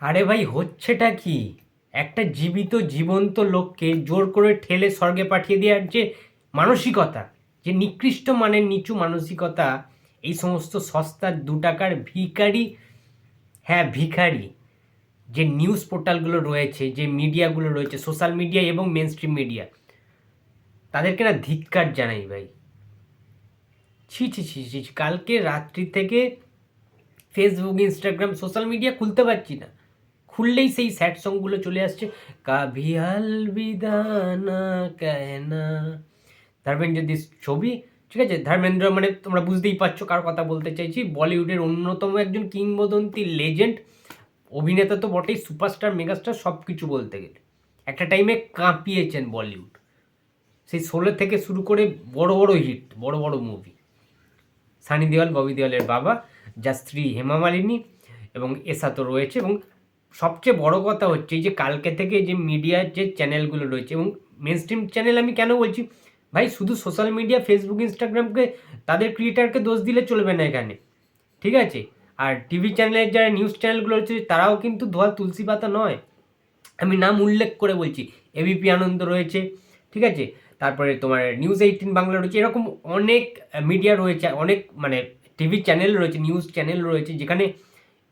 আরে ভাই, হচ্ছেটা কি একটা জীবিত, জীবন্ত লোককে জোর করে ঠেলে স্বর্গে পাঠিয়ে দেওয়ার যে মানসিকতা, যে নিকৃষ্ট মানের নিচু মানসিকতা, এই সমস্ত সস্তার দু টাকার ভিখারি হ্যাঁ ভিখারি, যে নিউজ পোর্টালগুলো রয়েছে, যে মিডিয়াগুলো রয়েছে, সোশ্যাল মিডিয়া এবং মেন স্ট্রিম মিডিয়া তাদেরকে না ধিক্কার জানাই ভাই ছি ছি ছি ছি। কালকে রাত্রি থেকে ফেসবুক ইনস্টাগ্রাম সোশ্যাল মিডিয়া খুলতে পারছি না খুললেই সেই স্যাড সংগুলো চলে আসছে। কাভি আলবিদা কেনা। কেনা ধর্মেন্দ্রজির ছবি, ঠিক আছে? ধর্মেন্দ্র মানে তোমরা বুঝতেই পারছ কার কথা বলতে চাইছি। বলিউডের অন্যতম একজন কিংবদন্তি লেজেন্ড অভিনেতা তো বটেই সুপারস্টার মেগাস্টার সব কিছু বলতে গেলে। একটা টাইমে কাঁপিয়েছেন বলিউড। সেই ষোলো থেকে শুরু করে বড় বড় হিট বড় বড় মুভি সানি দেওয়াল, ববি দেওয়ালের বাবা, যার স্ত্রী হেমা মালিনী এবং এসা তো রয়েছে এবং সবচেয়ে বড় কথা হচ্ছে যে কালকে থেকে যে মিডিয়ার যে চ্যানেলগুলো রয়েছে এবং মেন স্ট্রিম চ্যানেল আমি কেন বলছি? ভাই, শুধু সোশ্যাল মিডিয়া ফেসবুক ইনস্টাগ্রামকে তাদের ক্রিয়েটারকে দোষ দিলে চলবে না এখানে। ঠিক আছে? আর টিভি চ্যানেলের যারা নিউজ চ্যানেলগুলো রয়েছে, তারাও কিন্তু ধোয়া তুলসী পাতা নয়। আমি নাম উল্লেখ করে বলছি। এবিপি আনন্দ রয়েছে, ঠিক আছে? তারপরে তোমার নিউজ এইটিন বাংলা রয়েছে, এরকম অনেক মিডিয়া রয়েছে, অনেক মানে টিভি চ্যানেল রয়েছে নিউজ চ্যানেল রয়েছে, যেখানে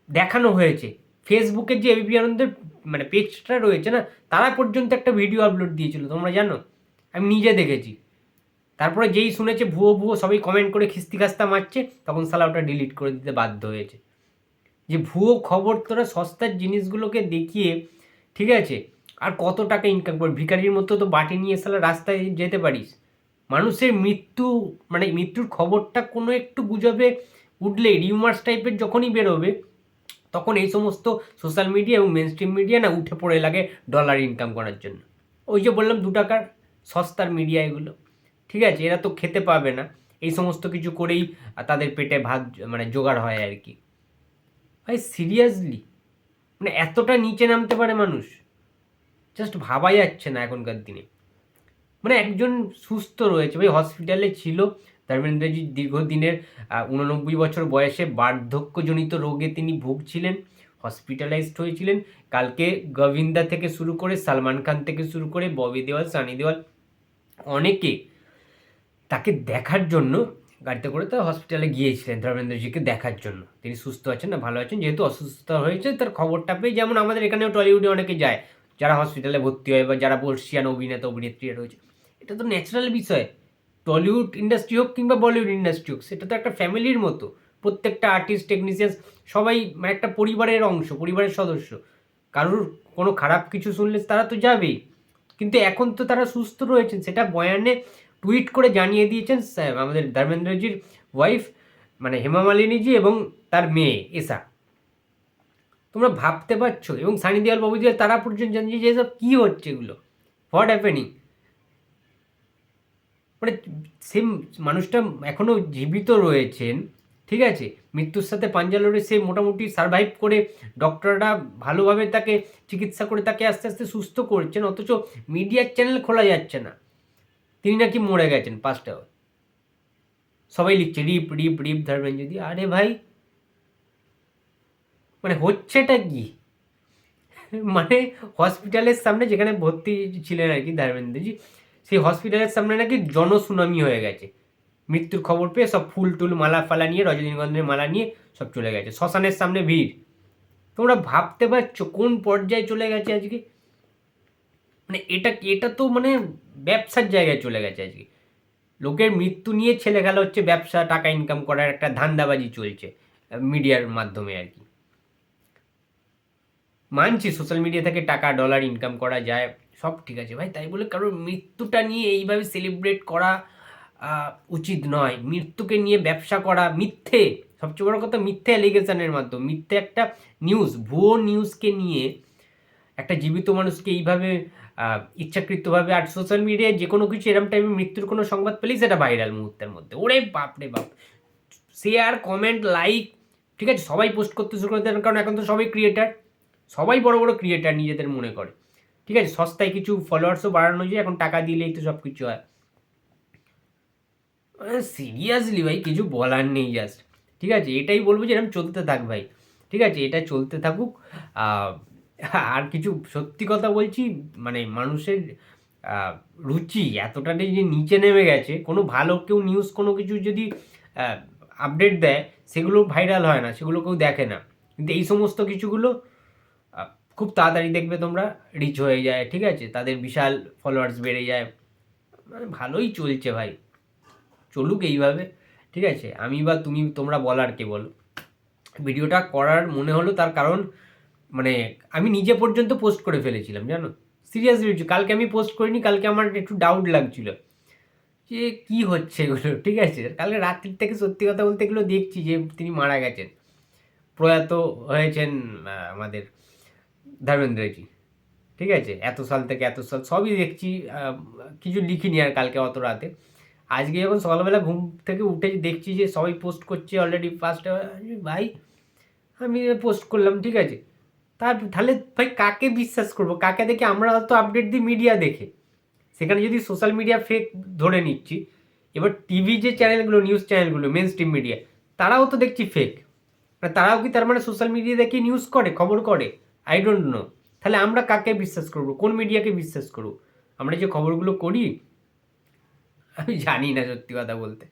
দেখানো হয়েছে। ফেসবুকের যে এবিপি আনন্দের মানে পেজটা রয়েছে না, তারা পর্যন্ত একটা ভিডিও আপলোড দিয়েছিল, তোমরা জানো? আমি নিজে দেখেছি। তারপরে যেই শুনেছে, ভুয়ো ভুয়ো সবাই কমেন্ট করে খিস্তি খাস্তা মারছে, তখন সালা ওটা ডিলিট করে দিতে বাধ্য হয়েছে। যে ভুয়ো খবর তোরা সস্তার জিনিসগুলোকে দেখিয়ে, ঠিক আছে, আর কত টাকা ইনকাম করবি? ভিখারির মতো তো বাটি নিয়ে সালা রাস্তায় যেতে পারিস। মানুষের মৃত্যু মানে মৃত্যুর খবরটা কোনো একটু গুজবে, উঠলে, রিউমার্স টাইপের যখনই বেরোবে তখন এই সমস্ত সোশ্যাল মিডিয়া এবং মেন স্ট্রিম মিডিয়া না উঠে পড়ে লাগে ডলার ইনকাম করার জন্য। ওই যে বললাম দু টাকার সস্তার মিডিয়া এগুলো। ঠিক আছে, এরা তো খেতে পাবে না। এই সমস্ত কিছু করেই তাদের পেটে ভাত মানে জোগাড় হয় আর কি। ভাই সিরিয়াসলি মানে এতটা নিচে নামতে পারে মানুষ। জাস্ট ভাবাই যাচ্ছে না এখনকার দিনে। মানে একজন সুস্থ রয়েছে। ভাই হসপিটালে ছিল ধর্মেন্দ্রজি দীর্ঘদিনের উননব্বই বছর বয়সে বার্ধক্যজনিত রোগে তিনি ভুগছিলেন হসপিটালাইজড হয়েছিলেন। কালকে গোবিন্দা থেকে শুরু করে সালমান খান থেকে শুরু করে ববি দেওয়াল, সানি দেওয়াল, অনেকে তাকে দেখার জন্য গাড়িতে করে তার হসপিটালে গিয়েছিলেন ধর্মেন্দ্রজিকে দেখার জন্য। তিনি সুস্থ আছেন না, ভালো আছেন, যেহেতু অসুস্থ হয়েছে, তার খবরটা পেয়ে যেমন আমাদের এখানেও টলিউডে অনেকে যায়, যারা হসপিটালে ভর্তি হয় বা যারা বর্ষিয়ান অভিনেতা, অভিনেত্রীরা রয়েছে। এটা তো ন্যাচারাল বিষয়। টলিউড ইন্ডাস্ট্রি হোক কিংবা বলিউড ইন্ডাস্ট্রি হোক, সেটা তো একটা ফ্যামিলির মতো। প্রত্যেকটা আর্টিস্ট টেকনিশিয়ান সবাই মানে একটা পরিবারের অংশ, পরিবারের সদস্য। কারোর কোনো খারাপ কিছু শুনলে তারা তো যাবেই। কিন্তু এখন তো তারা সুস্থ রয়েছেন, সেটা বয়ানে টুইট করে জানিয়ে দিয়েছেন আমাদের ধর্মেন্দ্রজির ওয়াইফ মানে হেমা মালিনীজি এবং তার মেয়ে, এসা। তোমরা ভাবতে পারছ, এবং সানি দেওয়াল বাবু দেওয়াল তারা পর্যন্ত জানিয়ে যে এসব কী হচ্ছে এগুলো? হোয়াট হ্যাপেনিং মানে সে মানুষটা এখনও জীবিত রয়েছেন, ঠিক আছে? মৃত্যুর সাথে পাঞ্জা লড়ে সে মোটামুটি সারভাইভ করে ডক্টররা ভালোভাবে তাকে চিকিৎসা করে তাকে আস্তে আস্তে সুস্থ করছেন, অথচ মিডিয়ার চ্যানেল খোলা যাচ্ছে না। তিনি নাকি মরে গেছেন, পাঁচটা সবাই লিখছে, রিপ রিপ রিপ ধরবেন যদি। আরে ভাই মানে হচ্ছেটা কি? মানে হসপিটালের সামনে যেখানে ভর্তি ছিলেন আর কি ধর্মেন্দ্রজি সেই হসপিটালের সামনে নাকি জনসুনামি হয়ে গেছে। মৃত্যুর খবর পেয়ে সব ফুল টুল, মালা ফালা নিয়ে, রজনীগন্ধার মালা নিয়ে সব চলে গেছে। শ্মশানের সামনে ভিড়। তোমরা ভাবতে পারছ কোন পর্যায়ে চলে গেছে আজকে? মানে এটা এটা তো মানে ব্যবসার জায়গায় চলে গেছে আজকে। লোকের মৃত্যু নিয়ে ছেলে খেলা হচ্ছে, ব্যবসা, টাকা ইনকাম করার একটা ধান্দাবাজি চলছে, মিডিয়ার মাধ্যমে আর কি। মানছি সোশ্যাল মিডিয়া থেকে টাকা ডলার ইনকাম করা যায়। সব ঠিক আছে ভাই, তাই বলে কারোর মৃত্যুটা নিয়ে এইভাবে সেলিব্রেট করা উচিত নয়। মৃত্যুকে নিয়ে ব্যবসা করা, মিথ্যে, সবচেয়ে বড় কথা মিথ্যে অ্যালিগেশনের মাধ্যমে, মিথ্যে একটা নিউজ ভুয়ো নিউজকে নিয়ে একটা জীবিত মানুষকে এইভাবে ইচ্ছাকৃতভাবে আর সোশ্যাল মিডিয়ায় যে কোনো কিছু এরম টাইমে মৃত্যুর কোনো সংবাদ পেলেই সেটা ভাইরাল মুহূর্তের মধ্যে। ওরে বাপ রে বাপ। শেয়ার কমেন্ট লাইক ঠিক আছে? সবাই পোস্ট করতে শুরু করে দেন, কারণ এখন তো সবাই ক্রিয়েটার সবাই বড় বড় ক্রিয়েটার নিজেদের মনে করে। ঠিক আছে? সস্তায় কিছু ফলোয়ার্সও বাড়ানো যায়, এখন টাকা দিলেই তো সব কিছু হয় সিরিয়াসলি ভাই, কিছু বলার নেই জাস্ট ঠিক আছে? এটাই বলব যে এরকম চলতে থাক ভাই। ঠিক আছে? এটা চলতে থাকুক। আর কিছু সত্যি কথা বলছি মানে মানুষের রুচি এতটাই যে নিচে নেমে গেছে, কোনো ভালো কেউ নিউজ কোনো কিছু যদি আপডেট দেয়, সেগুলো ভাইরাল হয় না, সেগুলো কেউ দেখে না। কিন্তু এই সমস্ত কিছুগুলো খুব তাড়াতাড়ি দেখবে তোমরা রিচ হয়ে যায়, ঠিক আছে? তাদের বিশাল ফলোয়ার্স বেড়ে যায়। মানে ভালোই চলছে ভাই। চলুক এইভাবে, ঠিক আছে? আমি বা তুমি, তোমরা বলার কে বলো? ভিডিওটা করার মনে হলো তার কারণ মানে আমি নিজে পর্যন্ত পোস্ট করে ফেলেছিলাম, জানো? সিরিয়াসলি কালকে আমি পোস্ট করিনি, কালকে আমার একটু ডাউট লাগছিল। যে কি হচ্ছে এগুলো, ঠিক আছে? কালকে রাত্রির থেকে সত্যি কথা বলতে এগুলো দেখছি যে তিনি মারা গেছেন। প্রয়াত হয়েছেন আমাদের ধর্মেন্দ্রজি ঠিক আছে? এত সাল থেকে এত সাল সবই দেখছি কিছু লিখিনি আর কালকে অত রাতে। আজকে যখন সকালবেলা ঘুম থেকে উঠে দেখছি যে সবাই পোস্ট করছে অলরেডি ফার্স্ট ভাই, আমি পোস্ট করলাম, ঠিক আছে? তার তাহলে ভাই কাকে বিশ্বাস করব? কাকে দেখে আমরা তো আপডেট দিই মিডিয়া দেখে। সেখানে যদি সোশ্যাল মিডিয়া ফেক ধরে নিচ্ছি, এবার টিভি যে চ্যানেলগুলো নিউজ চ্যানেলগুলো মেন স্ট্রিম মিডিয়া তারাও তো দেখছি ফেক মানে তারাও কি তার মানে সোশ্যাল মিডিয়া দেখে নিউজ করে, খবর করে? আই ডোন্ট নো তাহলে আমরা কাকে বিশ্বাস করব? কোন মিডিয়াকে বিশ্বাস করব? আমরা যে খবরগুলো করি, আমি জানি না সত্যি কথা বলতে।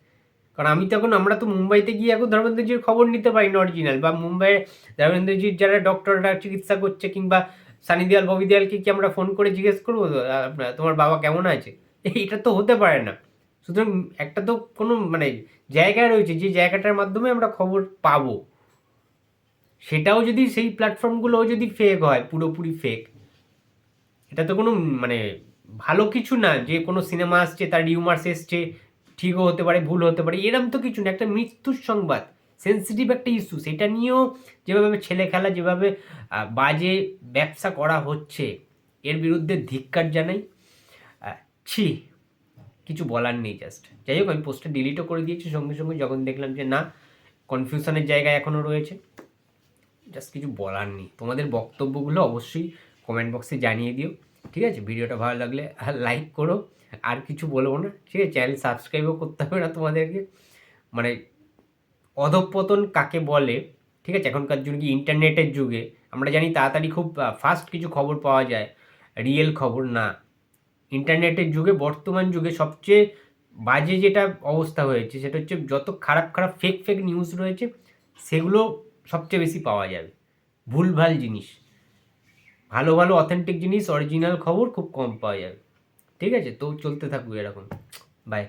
কারণ আমি তখন, আমরা তো মুম্বাইতে গিয়ে এখন ধর্মেন্দ্রজির খবর নিতে পারি না অরিজিনাল বা মুম্বাইয়ে ধর্মেন্দ্রজির যারা ডক্টররা চিকিৎসা করছে কিংবা সানি দেয়াল ববি দেয়ালকে কি আমরা ফোন করে জিজ্ঞেস করব? তোমার বাবা কেমন আছে? এইটা তো হতে পারে না। সুতরাং একটা তো কোনো মানে জায়গা রয়েছে, যে জায়গাটার মাধ্যমে আমরা খবর পাবো। সেটাও যদি সেই প্ল্যাটফর্মগুলোও যদি ফেক হয়, পুরোপুরি ফেক এটা তো কোনো মানে ভালো কিছু না যে কোনো সিনেমা আসছে, তার রিউমার্স এসছে, ঠিকও হতে পারে ভুল হতে পারে, এরম তো কিছু না, একটা মৃত্যুর সংবাদ সেন্সিটিভ একটা ইস্যু সেটা নিয়েও যেভাবে ছেলে খেলা, যেভাবে বাজে ব্যবসা করা হচ্ছে, এর বিরুদ্ধে ধিক্কার জানাই ছি, কিছু বলার নেই জাস্ট যাই হোক, আমি পোস্টটা ডিলিটও করে দিয়েছি, সঙ্গে সঙ্গে যখন দেখলাম যে না কনফিউশনের জায়গায় এখনও রয়েছে জাস্ট কিছু বলার নেই। তোমাদের বক্তব্যগুলো অবশ্যই কমেন্ট বক্সে জানিয়ে দিও। ঠিক আছে? ভিডিওটা ভালো লাগলে লাইক করো। আর কিছু বলব না। ঠিক আছে? চ্যানেল সাবস্ক্রাইবও করতে হবে না তোমাদেরকে। মানে অধঃপতন কাকে বলে? ঠিক আছে? এখনকার যুগে ইন্টারনেটের যুগে আমরা জানি তাড়াতাড়ি খুব ফাস্ট কিছু খবর পাওয়া যায়। রিয়েল খবর না। ইন্টারনেটের যুগে, বর্তমান যুগে সবচেয়ে বাজে যেটা অবস্থা হয়েছে সেটা হচ্ছে যত খারাপ খারাপ ফেক ফেক নিউজ রয়েছে, সেগুলো সবচেয়ে বেশি পাওয়া যাবে। ভুলভাল জিনিস। ভালো ভালো অথেন্টিক জিনিস অরিজিনাল খবর খুব কম পাওয়া যাবে। ঠিক আছে? তো চলতে থাকুক এরকম। বাই